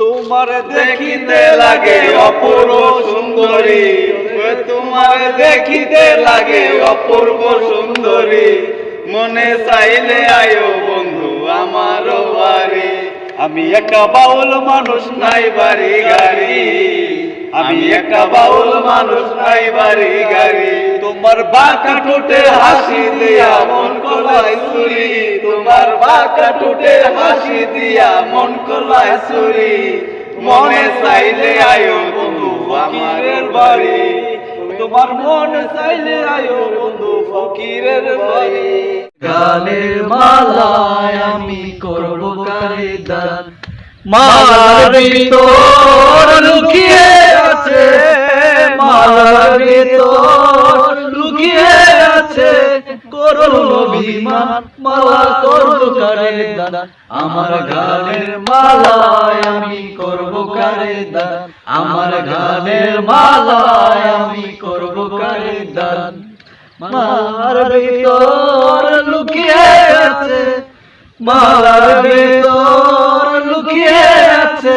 তোমার দেখিতে লাগে অপূর্ব সুন্দরী। তোমার দেখিতে লাগে অপূর্ব সুন্দরী। মনে চাইলে আয়ো বন্ধু আমার বাড়ি। আমি একটা বাউল মানুষ নাই বাড়ি গাড়ি। আমি একটা বাউল মানুষ নাই বাড়ি গাড়ি। তোমার বাঁকা ঠোঁটে হাসি দিয়া মন কলাই বাঁকা ঠোঁটে হাসি দিয়া মন কলাই চুরি মনে চাইলে আয়ো বন্ধু আমারের বাড়ি। তোমার মন চাইলে আয়ো বন্ধু ফকিরের বাড়ি। গানের মালায় আমি করব কারে দান। মালার ভিতর লুকিয়ে আছে, মালার অভিমান মালা করব কারে দান আমার গানের মালায় আমি করব কারে দান আমার গানের মালায় আমি করব কারে দান মালার ভিতর লুকিয়ে আছে, মালার ভিতর লুকিয়ে আছে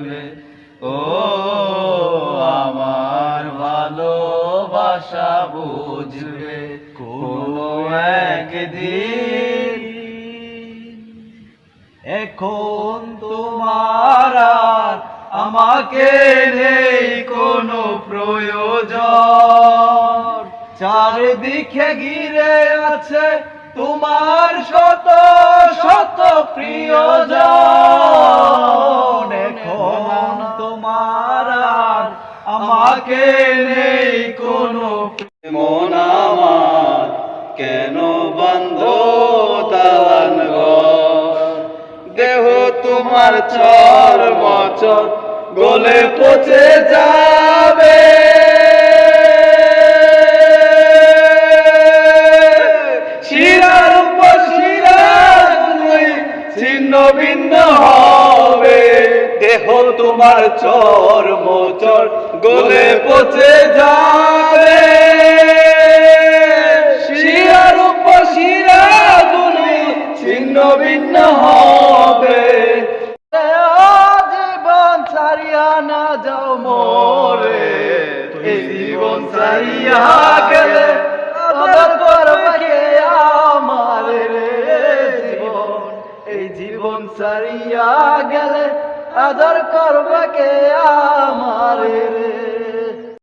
ও আমার ভালোবাসা বুঝবে কোনো একদিন। এখন তোমার আমাকে নেই কোনো প্রয়োজন। চারিদিকে ঘিরে আছে তোমার শত আর আমাকে নেই কোনো মন আমার। কেন বন্ধ দালান দেহ তোমার চর মচর গলে পচে যাবে। শিরার উপর শিরাগুলি ছিন্ন ভিন্ন হবে দেহ তোমার চর মোচর গলে পচে যাবে। শিরার উপর শিরাগুলি ছিন্ন ভিন্ন হবে। জীবন ছাড়িয়া না যাও মোরে। এই জীবন ছাড়িয়া গেলে আদর করবে আমার রে জীবন? এই জীবন ছাড়িয়া গেলে আদর করবে কে আমার রে?